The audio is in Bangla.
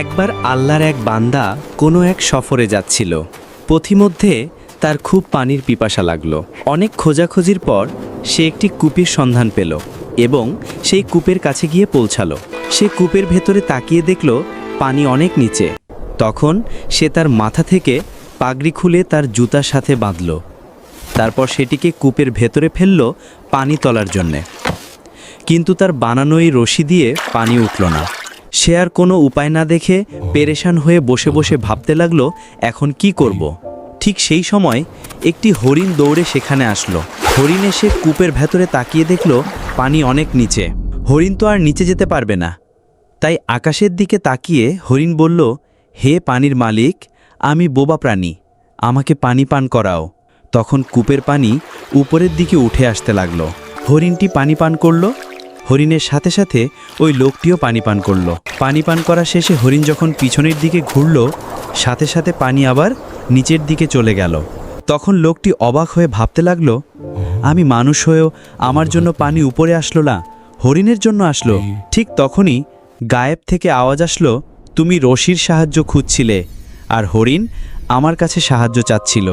একবার আল্লাহর এক বান্দা কোনো এক সফরে যাচ্ছিল। পথিমধ্যে তার খুব পানির পিপাসা লাগল। অনেক খোঁজাখুঁজির পর সে একটি কূপের সন্ধান পেল এবং সেই কূপের কাছে গিয়ে পৌঁছালো। সে কূপের ভেতরে তাকিয়ে দেখল পানি অনেক নিচে। তখন সে তার মাথা থেকে পাগড়ি খুলে তার জুতার সাথে বাঁধল। তারপর সেটিকে কূপের ভেতরে ফেলল পানি তলার জন্যে। কিন্তু তার বানানো এই রশি দিয়ে পানি উঠল না। সে আর কোনো উপায় না দেখে পেরেশান হয়ে বসে বসে ভাবতে লাগল এখন কি করব। ঠিক সেই সময় একটি হরিণ দৌড়ে সেখানে আসলো। হরিণ এসে কূপের ভেতরে তাকিয়ে দেখল পানি অনেক নিচে। হরিণ তো আর নিচে যেতে পারবে না। তাই আকাশের দিকে তাকিয়ে হরিণ বলল হে পানির মালিক আমি বোবা প্রাণী আমাকে পানি পান করাও। তখন কূপের পানি উপরের দিকে উঠে আসতে লাগল। হরিণটি পানি পান করল হরিণের সাথে সাথে ওই লোকটিও পানি পান করল। পানি পান করা শেষে হরিণ যখন পিছনের দিকে ঘুরল সাথে সাথে পানি আবার নিচের দিকে চলে গেল। তখন লোকটি অবাক হয়ে ভাবতে লাগল আমি মানুষ হয়েও আমার জন্য পানি উপরে আসলো না হরিণের জন্য আসলো। ঠিক তখনই গায়েব থেকে আওয়াজ আসলো তুমি রশির সাহায্য খুঁজছিলে আর হরিণ আমার কাছে সাহায্য চাচ্ছিল।